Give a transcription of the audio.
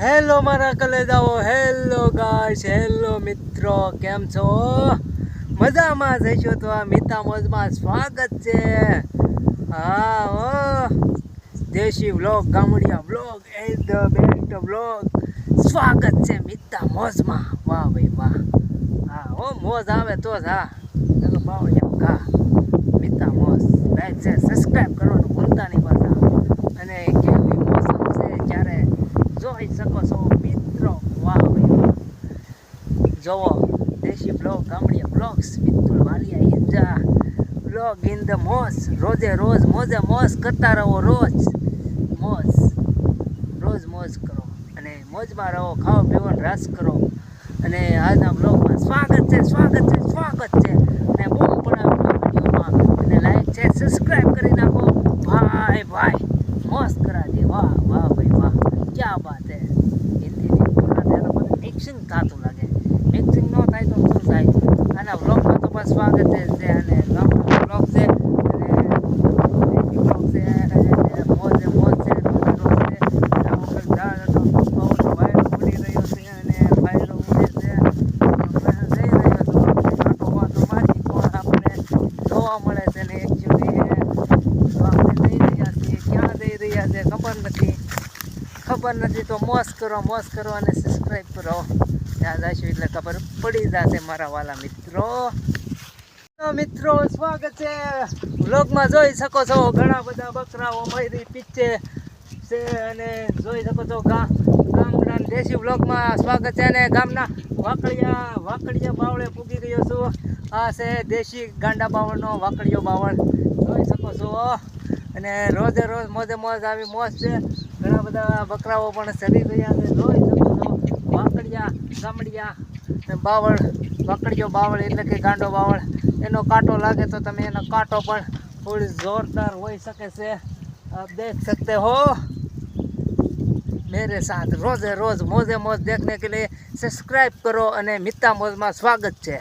Hello મારા કલેજાઓ. Hello guys hello મિત્રો. કેમ છો? મજામાં જઈશો તો આ મિતા મોજમાં સ્વાગત છે. હા, હો. દેશી વ્લોગ, ગામડિયા વ્લોગ એ ધ બેસ્ટ વ્લોગ. સ્વાગત છે મિતા મોજમાં. વાહ, ભાઈ, વાહ. હા ઓ મોજ આવે તો જ, હા. ચાલો, બાવળિયા ઘા મિતા મોજ. લાઈક છે સબસ્ક્રાઈબ કરવાનું જોઈ શકો છો, મિત્રો. વાહ જોવો દેશી બ્લોગ ગામડીએ બ્લોગ્સ મિત્તુલ વાલિયા ઈજા બ્લોગ ઇન ધ મોસ રોજે રોજ મોજે મોજ કરતા રહો, રોજ. મોજ. રોજ મોજ કરો. અને મોજમાં રહો, ખાઓ પીવો રાસ કરો. અને આજના બ્લોગમાં સ્વાગત છે સ્વાગત છે સ્વાગત છે. અને બૂમ પણ લાઈક છે સબસ્ક્રાઈબ કરી નાખો. ભાઈ ભાઈ. મસ્ત કરા દે વાહ. ક્યાં બાત હે. હિન્દીની બોલના ત્યારે મને મિક્સિંગ થતું લાગે. મિક્સિંગ ન થાય તો શું થાય? આના વ્લોગમાં તો બસ સ્વાગત છે અને ગામનો વ્લોગ છે. અને અને અને મળે છે ને એકચ્યુઅલી આપણે જઈ રહ્યા છીએ, ક્યાં જઈ રહ્યા છે ખબર નથી. ખબર નથી તો મોસ કરો મોસ કરો અને સબસ્ક્રાઈબ કરો. ત્યાં જઈશું એટલે ખબર પડી જશે મારા વાલા મિત્રો. મિત્રો, સ્વાગત છે. વ્લોગમાં જોઈ શકો છો ઘણા બધા બકરાઓ મયરી પીચે છે અને જોઈ શકો છો ગામ ગામના દેશી વ્લોગમાં સ્વાગત છે અને ગામના વાકડિયા વાકડિયા બાવળે પૂગી ગયો છું. આ છે દેશી ગાંડા બાવળનો વાકડિયો બાવળ. જોઈ શકો છો. અને રોજે રોજ મોજે મોજ આવી મોજ છે. ઘણા બધા બકરાઓ પણ ચડી રહ્યા છે. જોઈ શકો છો, વાંકડિયા ચામડિયા બાવળ. વાંકડિયો બાવળ એટલે કે ગાંડો બાવળ. એનો કાંટો લાગે તો તમે એનો કાંટો પણ થોડી જોરદાર હોઈ શકે છે. દેખ સકતે હો. મેરે સાથ. રોજે રોજ, મોજે મોજ દેખને કે લીએ સબસ્ક્રાઈબ કરો અને મિત્તા મોજમાં સ્વાગત છે.